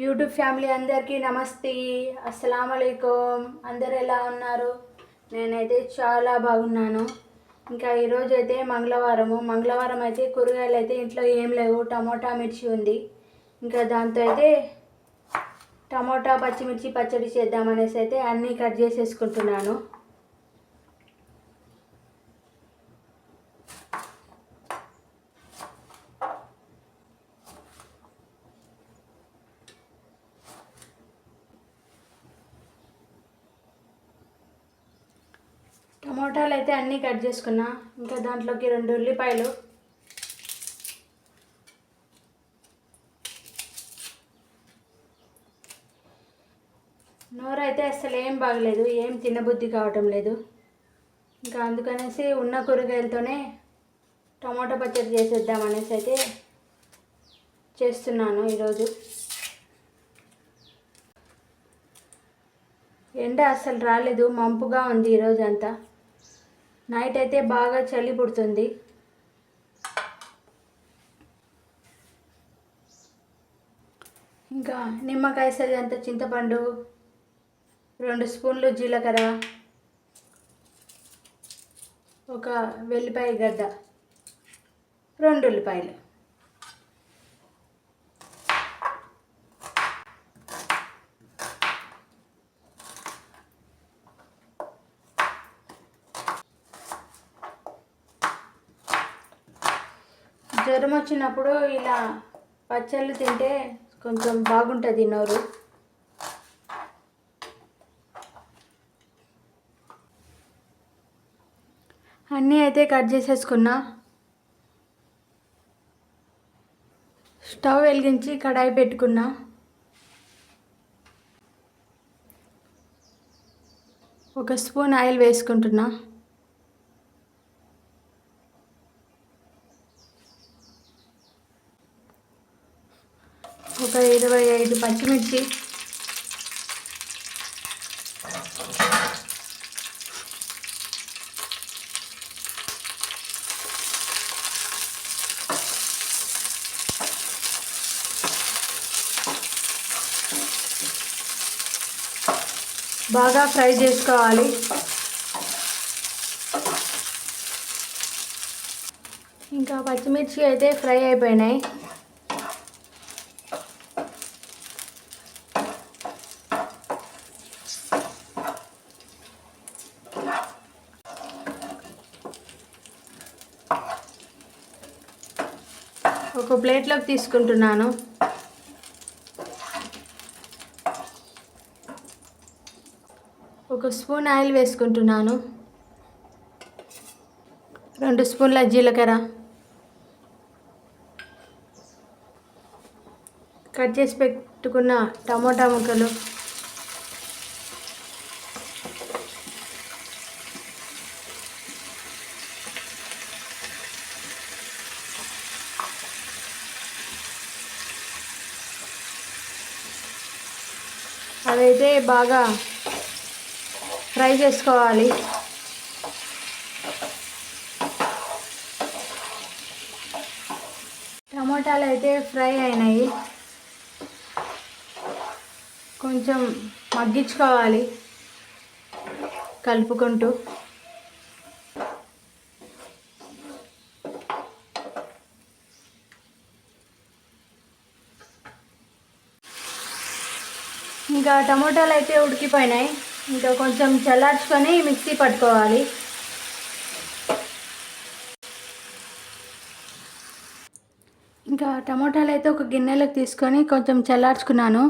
YouTube family అందరికీ నమస్తే అస్సలం అయికం అందరు ఎలా ఉన్నారు? నేనైతే చాలా బాగున్నాను. ఇంకా ఈరోజు అయితే మంగళవారము. మంగళవారం అయితే కూరగాయలు అయితే ఇంట్లో ఏం లేవు. టమోటా మిర్చి ఉంది. ఇంకా దాంతో అయితే టమోటా పచ్చిమిర్చి పచ్చడి చేద్దామనేసి అయితే అన్నీ కట్ చేసేసుకుంటున్నాను. టమోటాలు అయితే అన్నీ కట్ చేసుకున్నా. ఇంకా దాంట్లోకి రెండు ఉల్లిపాయలు. నోరు అయితే అసలు ఏం బాగలేదు. ఏం తినబుద్ధి కావటం లేదు. ఇంకా అందుకనేసి ఉన్న కూరగాయలతోనే టమోటా పచ్చడి చేసేద్దాం అనేసి అయితే చేస్తున్నాను ఈరోజు. ఎండ అస్సలు రాలేదు. మంపుగా ఉంది ఈరోజు అంతా నైట్ అయితే బాగా చలి పుడుతుంది. ఇంకా నిమ్మకాయ సరిగంత చింతపండు రెండు స్పూన్లు జీలకర్ర ఒక వెల్లిపాయ గడ్డ రెండు ఉల్లిపాయలు. జ్వరం వచ్చినప్పుడు ఇలా పచ్చళ్ళు తింటే కొంచెం బాగుంటుంది నోరు. అన్నీ అయితే కట్ చేసేసుకున్నా. స్టవ్ వెలిగించి కడాయి పెట్టుకున్నా. ఒక స్పూన్ ఆయిల్ వేసుకుంటున్నా ఒక ఇరవై ఐదు పచ్చిమిర్చి బాగా ఫ్రై చేసుకోవాలి. ఇంకా పచ్చిమిర్చి అయితే ఫ్రై అయిపోయినాయి. ఒక ప్లేట్లోకి తీసుకుంటున్నాను. ఒక స్పూన్ ఆయిల్ వేసుకుంటున్నాను. రెండు స్పూన్ల జీలకర్ర. కట్ చేసి పెట్టుకున్న టమోటా ముక్కలు. బాగా ఫ్రై చేసుకోవాలి. టమోటాలు అయితే ఫ్రై అయినాయి. కొంచెం మగ్గించుకోవాలి. కలుపుకుంటూ ఇంకా టమోటాలు అయితే ఉడికిపోయినాయి. ఇంకా కొంచెం చల్లార్చుకొని మిక్సీ పట్టుకోవాలి. ఇంకా టమోటాలు అయితే ఒక గిన్నెలోకి తీసుకొని కొంచెం చల్లార్చుకున్నాను.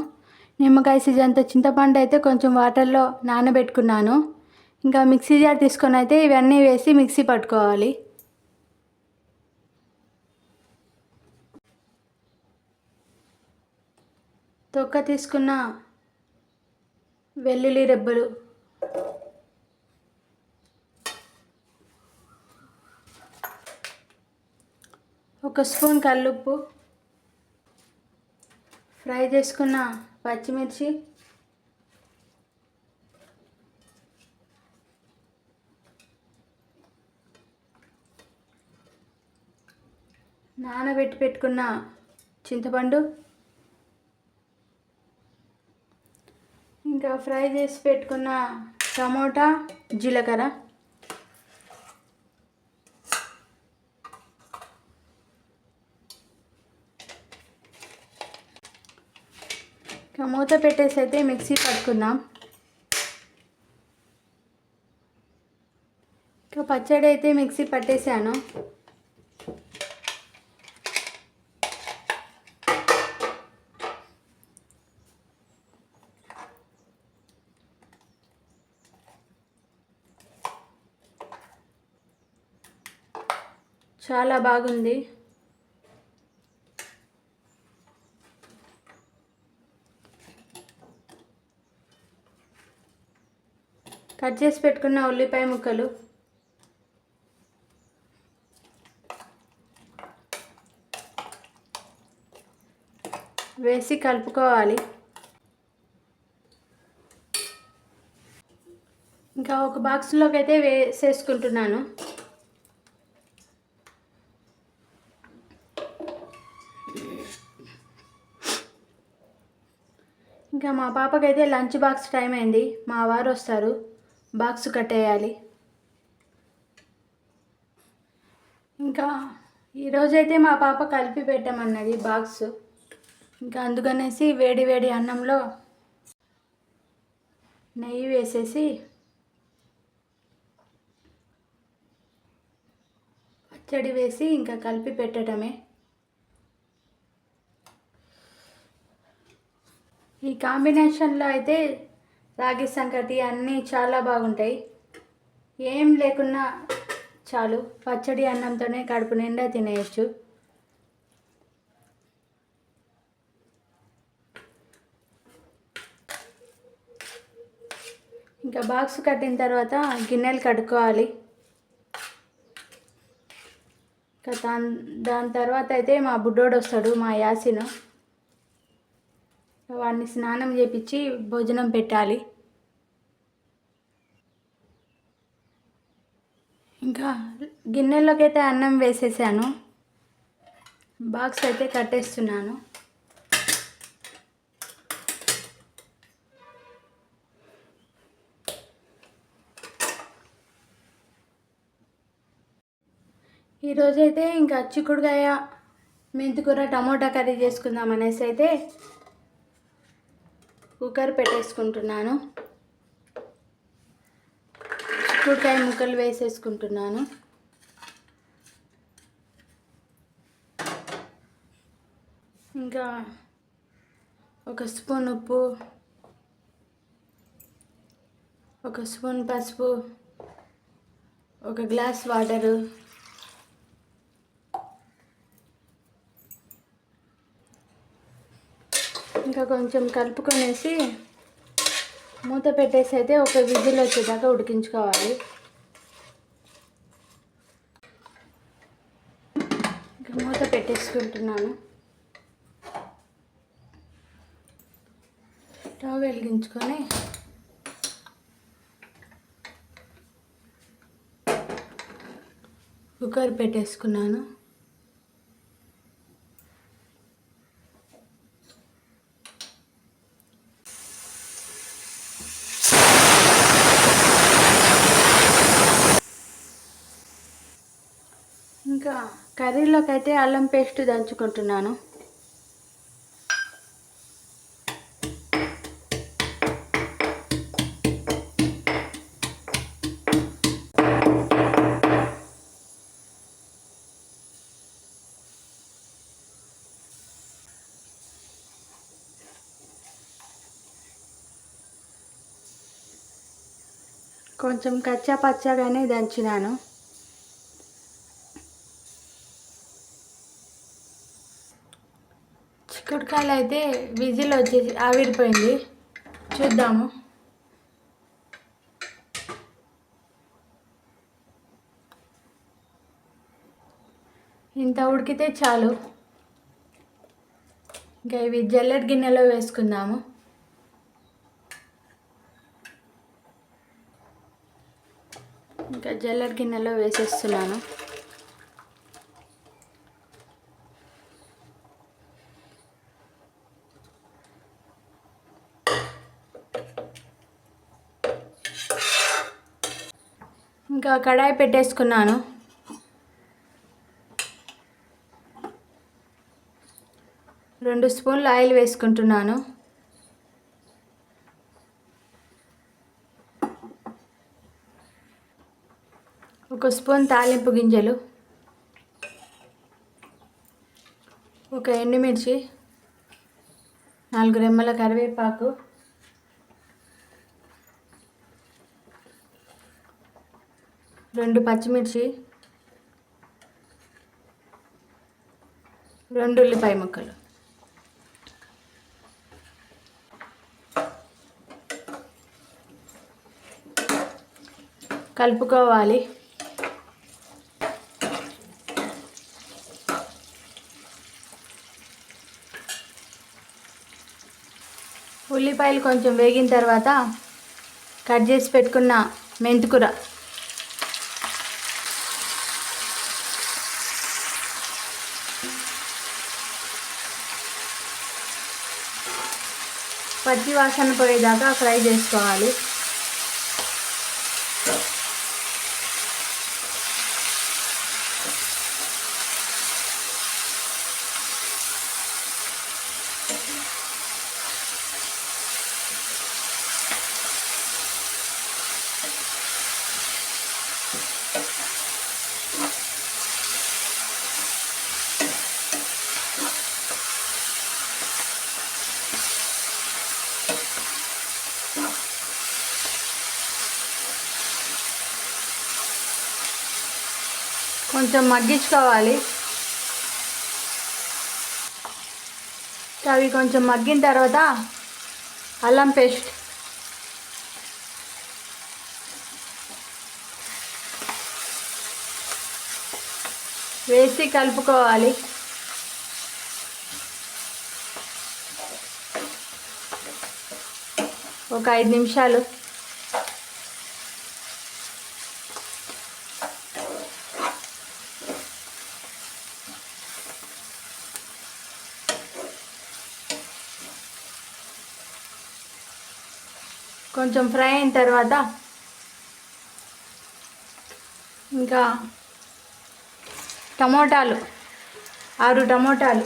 నిమ్మకాయ సీజంత చింతపండు అయితే కొంచెం వాటర్లో నానబెట్టుకున్నాను. ఇంకా మిక్సీ జార్ తీసుకొని అయితే ఇవన్నీ వేసి మిక్సీ పట్టుకోవాలి. తొక్క తీసుకున్న వెల్లుల్లి రెబ్బలు. ఒక స్పూన్ కల్లుప్పు. ఫ్రై చేసుకున్న పచ్చిమిర్చి. నానబెట్టి పెట్టుకున్న చింతపండు. ఇంకా ఫ్రై చేసి పెట్టుకున్న టమోటా జీలకర్ర. ఇంకా మూత పెట్టేసి అయితే మిక్సీ పట్టుకుందాం. ఇంకా పచ్చడి అయితే మిక్సీ పట్టేశాను చాలా బాగుంది. కట్ చేసి పెట్టుకున్న ఉల్లిపాయ ముక్కలు. వేసి కలుపుకోవాలి. ఇంకా ఒక బాక్స్లోకి అయితే వేసేసుకుంటున్నాను. ఇంకా మా పాపకైతే లంచ్ బాక్స్ టైం అయింది. మా వారు వస్తారు. బాక్స్ కట్టేయాలి. ఇంకా ఈరోజైతే మా పాప కలిపి పెట్టమన్నది బాక్స్. ఇంకా అందుకనేసి వేడి వేడి అన్నంలో నెయ్యి వేసేసి పచ్చడి వేసి ఇంకా కలిపి పెట్టడమే. కాంబినేషన్లో అయితే రాగి సంకటి అన్నీ చాలా బాగుంటాయి. ఏం లేకున్నా చాలు. పచ్చడి అన్నంతోనే కడుపు నిండా తినేయచ్చు. ఇంకా బాక్స్ కట్టిన తర్వాత గిన్నెలు కడుక్కోవాలి. ఇంకా దాని దాని తర్వాత అయితే మా బుడ్డోడు వస్తాడు మా యాసిను. వాడిని స్నానం చేపించి భోజనం పెట్టాలి. ఇంకా గిన్నెలోకి అయితే అన్నం వేసేసాను. బాక్స్ అయితే కట్టేస్తున్నాను. ఈరోజైతే ఇంకా చిక్కుడుకాయ మెంతికూర టమోటా కర్రీ చేసుకుందాం అనేసి అయితే కుక్కర్ పెట్టేసుకుంటున్నాను. చిక్కుడుకాయ ముక్కలు వేసేసుకుంటున్నాను. ఇంకా ఒక స్పూన్ ఉప్పు ఒక స్పూన్ పసుపు ఒక గ్లాస్ వాటరు ఇంకా కొంచెం కలుపుకొనేసి మూత పెట్టేసి అయితే ఒక విజిల్ వచ్చేదాకా ఉడికించుకోవాలి. ఇంకా మూత పెట్టేసుకుంటున్నాను. స్టవ్ వెలిగించుకొని కుక్కర్ పెట్టేసుకున్నాను ఇంకా కర్రీలోకి అయితే అల్లం పేస్ట్ దంచుకుంటున్నాను. కొంచెం కచ్చా పచ్చగానే దంచినాను. చిక్కుడుకాయలు అయితే విజిల్ వచ్చేసి ఆవిరిపోయింది. చూద్దాము. ఇంత ఉడికితే చాలు. ఇంకా ఇవి జల్లెడ్ గిన్నెలో వేసుకుందాము. ఇంకా జల్లెడ్ గిన్నెలో వేసేస్తున్నాను. ఇంకా కడాయి పెట్టేసుకున్నాను. రెండు స్పూన్లు ఆయిల్ వేసుకుంటున్నాను. ఒక స్పూన్ తాలింపు గింజలు. ఒక ఎండుమిర్చి. నాలుగు రెమ్మల కరివేపాకు. రెండు పచ్చిమిర్చి రెండు ఉల్లిపాయ ముక్కలు. కలుపుకోవాలి. ఉల్లిపాయలు కొంచెం వేగిన తర్వాత కట్ చేసి పెట్టుకున్న మెంతుకూర. పచ్చి వాసన పోయేదాకా ఫ్రై చేసుకోవాలి. కొంచెం మగ్గించుకోవాలి. అవి కొంచెం మగ్గిన తర్వాత అల్లం పేస్ట్. వేసి కలుపుకోవాలి. ఒక ఐదు నిమిషాలు. కొంచెం ఫ్రై అయిన తర్వాత ఇంకా టమోటాలు ఆరు టమోటాలు.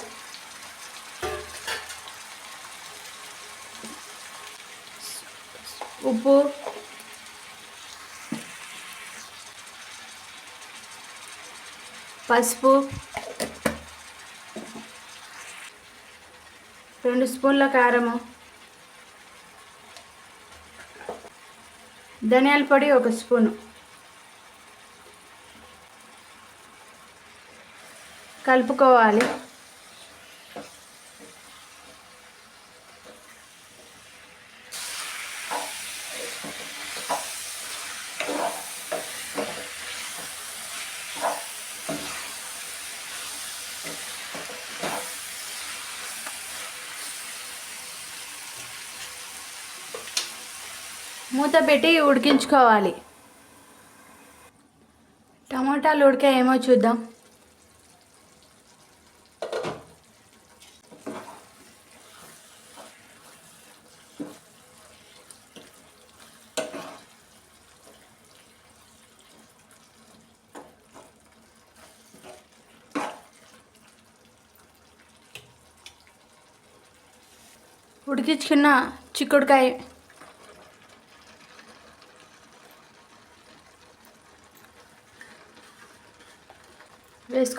ఉప్పు. పసుపు. రెండు స్పూన్ల కారము. ధనియాల పొడి ఒక స్పూను. కలుపుకోవాలి. మూత పెట్టి ఉడికించుకోవాలి. టమాటాలు ఉడికాయేమో చూద్దాం. ఉడికించుకున్న చిక్కుడుకాయ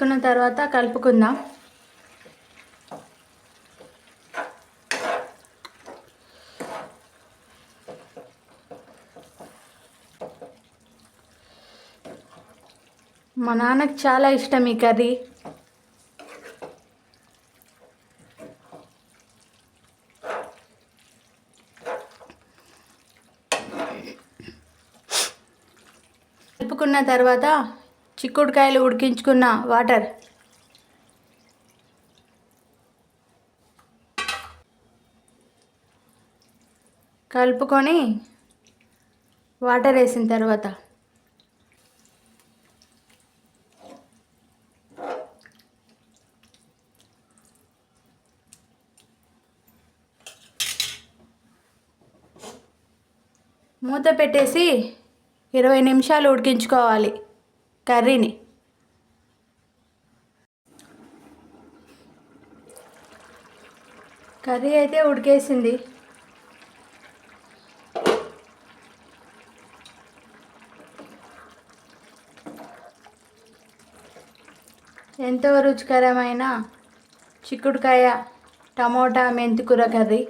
వేసుకున్న తర్వాత కలుపుకుందాం. మా నాన్నకి చాలా ఇష్టం ఈ కర్రీ. కలుపుకున్న తర్వాత చిక్కుడుకాయలు ఉడికించుకున్న వాటర్. కలుపుకొని వాటర్ వేసిన తర్వాత మూత పెట్టేసి ఇరవై నిమిషాలు ఉడికించుకోవాలి. కర్రీని. కర్రీ అయితే ఉడికేసింది. ఎంతో రుచికరమైన చిక్కుడుకాయ టమోటా మెంతికూర కర్రీ.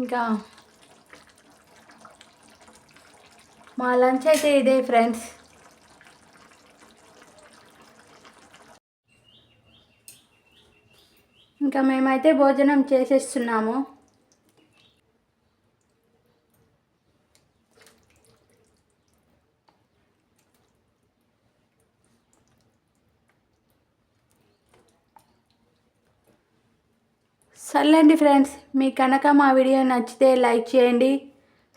ఇంకా మా లంచ్ అయితే ఇదే ఫ్రెండ్స్. ఇంకా మేమైతే భోజనం చేసేస్తున్నాము. సర్లేండి ఫ్రెండ్స్. మీకు కనుక మా వీడియో నచ్చితే లైక్ చేయండి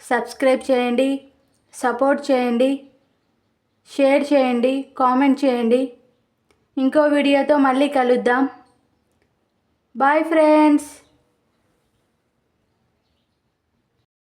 సబ్స్క్రైబ్ చేయండి. సపోర్ట్ చేయండి షేర్ చేయండి కామెంట్ చేయండి. ఇంకో వీడియోతో మళ్ళీ కలుద్దాం. Bye friends